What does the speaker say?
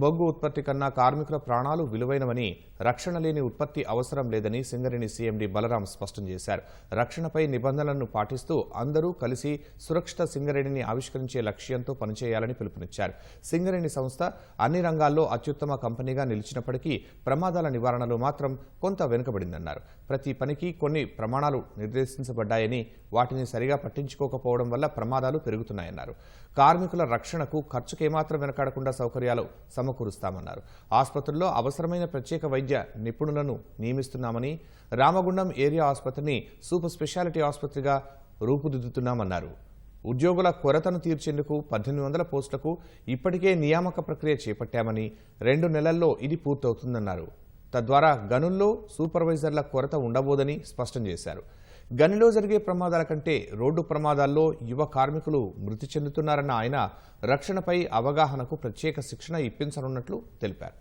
బొగ్గు ఉత్పత్తి కన్నా కార్మికుల ప్రాణాలు విలువైనవని రక్షణ లేని ఉత్పత్తి అవసరం లేదని సింగరేణి సీఎండీ బలరాం స్పష్టం చేశారు. రక్షణపై నిబంధనలను పాటిస్తూ అందరూ కలిసి సురక్షిత సింగరేణిని ఆవిష్కరించే లక్ష్యంతో పనిచేయాలని పిలుపునిచ్చారు. సింగరేణి సంస్థ అన్ని రంగాల్లో అత్యుత్తమ కంపెనీగా నిలిచినప్పటికీ ప్రమాదాల నివారణలో మాత్రం కొంత వెనుకబడిందన్నారు. ప్రతి పనికి కొన్ని ప్రమాణాలు నిర్దేశించబడ్డాయని వాటిని సరిగా పట్టించుకోకపోవడం వల్ల ప్రమాదాలు పెరుగుతున్నాయన్నారు. కార్మికుల రక్షణకు ఖర్చుకేమాత్రం వెనకాడకుండా సౌకర్యాలు సమకూరుస్తామన్నారు ఆసుపత్రుల్లో అవసరమైన ప్రత్యేక వైద్య నిపుణులను నియమిస్తున్నామని రామగుండం ఏరియా ఆసుపత్రిని సూపర్ స్పెషాలిటీ ఆసుపత్రిగా రూపుదిద్దుతున్నామన్నారు. ఉద్యోగుల కొరతను తీర్చేందుకు పద్దెనిమిది వందల పోస్టులకు ఇప్పటికే నియామక ప్రక్రియ చేపట్టామని రెండు నెలల్లో ఇది పూర్తవుతుందన్నారు. తద్వారా గనుల్లో సూపర్వైజర్ల కొరత ఉండబోదని స్పష్టం చేశారు. గనిలో జరిగే ప్రమాదాల కంటే రోడ్డు ప్రమాదాల్లో యువ కార్మికులు మృతి చెందుతున్నారన్న ఆయన రక్షణపై అవగాహనకు ప్రత్యేక శిక్షణ ఇప్పించనున్నట్లు తెలిపారు.